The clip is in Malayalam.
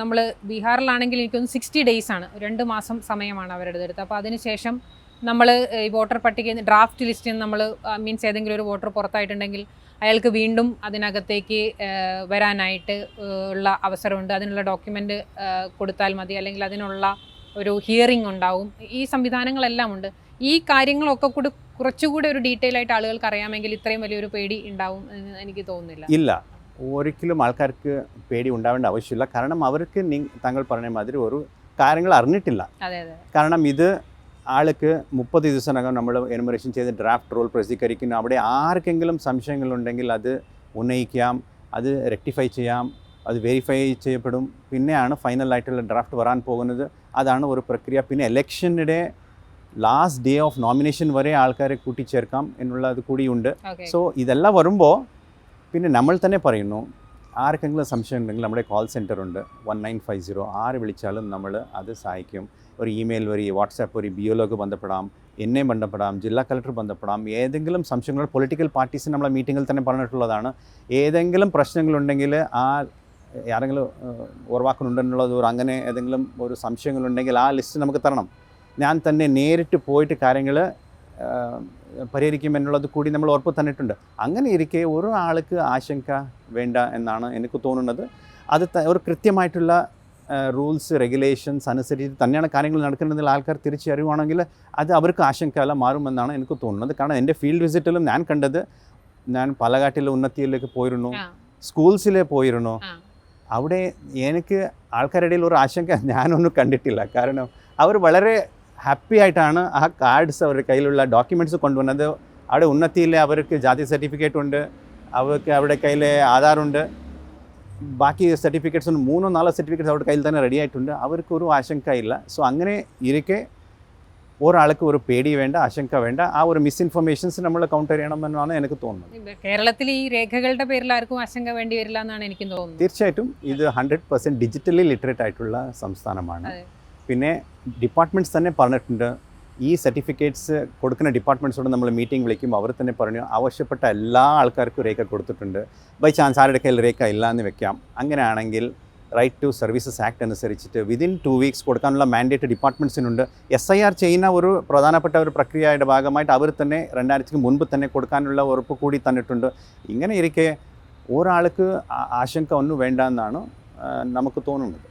നമ്മൾ ബീഹാറിലാണെങ്കിൽ എനിക്കൊന്ന് സിക്സ്റ്റി ഡേയ്സ് ആണ്. രണ്ട് മാസം സമയമാണ് അവരുടെ അടുത്ത്. അപ്പോൾ അതിനുശേഷം നമ്മൾ ഈ വോട്ടർ പട്ടികയിൽ നിന്ന് ഡ്രാഫ്റ്റ് ലിസ്റ്റിൽ നിന്ന് നമ്മൾ മീൻസ് ഏതെങ്കിലും ഒരു വോട്ടർ പുറത്തായിട്ടുണ്ടെങ്കിൽ അയാൾക്ക് വീണ്ടും അതിനകത്തേക്ക് വരാനായിട്ട് ഉള്ള അവസരമുണ്ട്. അതിനുള്ള ഡോക്യുമെന്റ് കൊടുത്താൽ മതി. അല്ലെങ്കിൽ അതിനുള്ള ഒരു ഹിയറിംഗ് ഉണ്ടാവും. ഈ സംവിധാനങ്ങളെല്ലാം ഉണ്ട്. ഈ കാര്യങ്ങളൊക്കെ കൂടി കുറച്ചുകൂടി ഒരു ഡീറ്റെയിൽ ആയിട്ട് ആളുകൾക്ക് അറിയാമെങ്കിൽ ഇത്രയും വലിയൊരു പേടി ഉണ്ടാവും എന്ന് എനിക്ക് തോന്നുന്നില്ല. ഇല്ല. ഒരിക്കലും ആൾക്കാർക്ക് പേടി ഉണ്ടാവേണ്ട ആവശ്യമില്ല. കാരണം അവർക്ക് നീ താങ്കൾ പറഞ്ഞ മാതിരി ഒരു കാര്യങ്ങൾ അറിഞ്ഞിട്ടില്ല. കാരണം ഇത് ആൾക്ക് മുപ്പത് ദിവസത്തിനകം നമ്മൾ എനുമറേഷൻ ചെയ്ത് ഡ്രാഫ്റ്റ് റോൾ പ്രസിദ്ധീകരിക്കുന്നു. അവിടെ ആർക്കെങ്കിലും സംശയങ്ങളുണ്ടെങ്കിൽ അത് ഉന്നയിക്കാം അത് റെക്ടിഫൈ ചെയ്യാം അത് വെരിഫൈ ചെയ്യപ്പെടും. പിന്നെയാണ് ഫൈനലായിട്ടുള്ള ഡ്രാഫ്റ്റ് വരാൻ പോകുന്നത്. അതാണ് ഒരു പ്രക്രിയ. പിന്നെ ഇലക്ഷനിടെ ലാസ്റ്റ് ഡേ ഓഫ് നോമിനേഷൻ വരെ ആൾക്കാരെ കൂട്ടിച്ചേർക്കാം എന്നുള്ളത് കൂടിയുണ്ട്. സോ ഇതെല്ലാം വരുമ്പോൾ പിന്നെ നമ്മൾ തന്നെ പറയുന്നു ആർക്കെങ്കിലും സംശയം ഉണ്ടെങ്കിൽ നമ്മുടെ കോൾ സെന്റർ ഉണ്ട് വൺ നയൻ ഫൈവ് സീറോ ആര് വിളിച്ചാലും നമ്മൾ അത് സഹായിക്കും. ഒരു ഇമെയിൽ വഴി വാട്സാപ്പ് വഴി ബി ബന്ധപ്പെടാം എന്നെ ബന്ധപ്പെടാം ജില്ലാ കളക്ടർ ബന്ധപ്പെടാം. ഏതെങ്കിലും സംശയങ്ങൾ പൊളിറ്റിക്കൽ പാർട്ടീസ് നമ്മളെ മീറ്റിങ്ങിൽ തന്നെ പറഞ്ഞിട്ടുള്ളതാണ്. ഏതെങ്കിലും പ്രശ്നങ്ങളുണ്ടെങ്കിൽ ആ ആരെങ്കിലും ഉറവാക്കുന്നുണ്ടെന്നുള്ളത് ഒരു അങ്ങനെ ഏതെങ്കിലും ഒരു സംശയങ്ങളുണ്ടെങ്കിൽ ആ ലിസ്റ്റ് നമുക്ക് തരണം. ഞാൻ തന്നെ നേരിട്ട് പോയിട്ട് കാര്യങ്ങൾ പരിഹരിക്കും എന്നുള്ളത് കൂടി നമ്മൾ ഉറപ്പ് തന്നിട്ടുണ്ട്. അങ്ങനെ ഇരിക്കെ ഒരു ആൾക്ക് ആശങ്ക വേണ്ട എന്നാണ് എനിക്ക് തോന്നുന്നത്. അത് ഒരു കൃത്യമായിട്ടുള്ള റൂൾസ് റെഗുലേഷൻസ് അനുസരിച്ച് തന്നെയാണ് കാര്യങ്ങൾ നടക്കുന്നതിൽ ആൾക്കാർ തിരിച്ചറിയുവാണെങ്കിൽ അത് അവർക്ക് ആശങ്കയല്ല മാറുമെന്നാണ് എനിക്ക് തോന്നുന്നത്. കാരണം എന്റെ ഫീൽഡ് വിസിറ്റിലും ഞാൻ കണ്ടത് ഞാൻ പാലക്കാട്ടിലെ ഉന്നതിയിലേക്ക് പോയിരുന്നു. സ്കൂൾസിലെ പോയിരുന്നു. അവിടെ എനിക്ക് ആൾക്കാരുടെ ഇടയിൽ ഒരു ആശങ്ക ഞാനൊന്നും കണ്ടിട്ടില്ല. കാരണം അവർ വളരെ ഹാപ്പി ആയിട്ടാണ് ആ കാർഡ്സ് അവരുടെ കയ്യിലുള്ള ഡോക്യുമെന്റ്സ് കൊണ്ടുവന്നത്. അവിടെ ഉന്നതിയിലെ അവർക്ക് ജാതി സർട്ടിഫിക്കറ്റ് ഉണ്ട്. അവർക്ക് അവരുടെ കയ്യിൽ ആധാറുണ്ട് ബാക്കി സർട്ടിഫിക്കറ്റ്സ് മൂന്നോ നാലോ സർട്ടിഫിക്കറ്റ്സ് അവരുടെ കയ്യിൽ തന്നെ റെഡി ആയിട്ടുണ്ട്. അവർക്ക് ഒരു ആശങ്ക ഇല്ല. സോ അങ്ങനെ ഇരിക്കെ ഒരാൾക്ക് ഒരു പേടി വേണ്ട ആശങ്ക വേണ്ട. ആ ഒരു മിസ്ഇൻഫർമേഷൻസ് നമ്മൾ കൗണ്ടർ ചെയ്യണമെന്നാണ് എനിക്ക് തോന്നുന്നത്. കേരളത്തിൽ ഈ രേഖകളുടെ പേരിൽ ആർക്കും ആശങ്ക വേണ്ടി വരില്ല എന്നാണ് എനിക്ക് തോന്നുന്നത്. തീർച്ചയായിട്ടും ഇത് ഹൺഡ്രഡ് പെർസെന്റ് ഡിജിറ്റലി ലിറ്ററേറ്റ് ആയിട്ടുള്ള സംസ്ഥാനമാണ്. പിന്നെ ഡിപ്പാർട്ട്മെന്റ്സ് തന്നെ പറഞ്ഞിട്ടുണ്ട്. ഈ സർട്ടിഫിക്കറ്റ്സ് കൊടുക്കുന്ന ഡിപ്പാർട്ട്മെന്റ്സോട് നമ്മൾ മീറ്റിംഗ് വിളിക്കുമ്പോൾ അവർ തന്നെ പറഞ്ഞു ആവശ്യപ്പെട്ട എല്ലാ ആൾക്കാർക്കും രേഖ കൊടുത്തിട്ടുണ്ട്. ബൈ ചാൻസ് ആരുടെ കയ്യിൽ രേഖ ഇല്ല എന്ന് വെക്കാം. അങ്ങനെയാണെങ്കിൽ റൈറ്റ് ടു സർവീസസ് ആക്ട് അനുസരിച്ചിട്ട് വിതിൻ ടു വീക്സ് കൊടുക്കാനുള്ള മാൻഡേറ്റ് ഡിപ്പാർട്ട്മെന്റ്സിനുണ്ട് എസ് ഐ ആർ ചെയ്യുന്ന ഒരു പ്രധാനപ്പെട്ട ഒരു പ്രക്രിയയുടെ ഭാഗമായിട്ട് അവർ തന്നെ രണ്ടായിരത്തിക്ക് മുൻപ് തന്നെ കൊടുക്കാനുള്ള ഉറപ്പ് കൂടി തന്നിട്ടുണ്ട്. ഇങ്ങനെ ഇരിക്കെ ഒരാൾക്ക് ആശങ്ക ഒന്നും വേണ്ട എന്നാണ് നമുക്ക് തോന്നുന്നത്.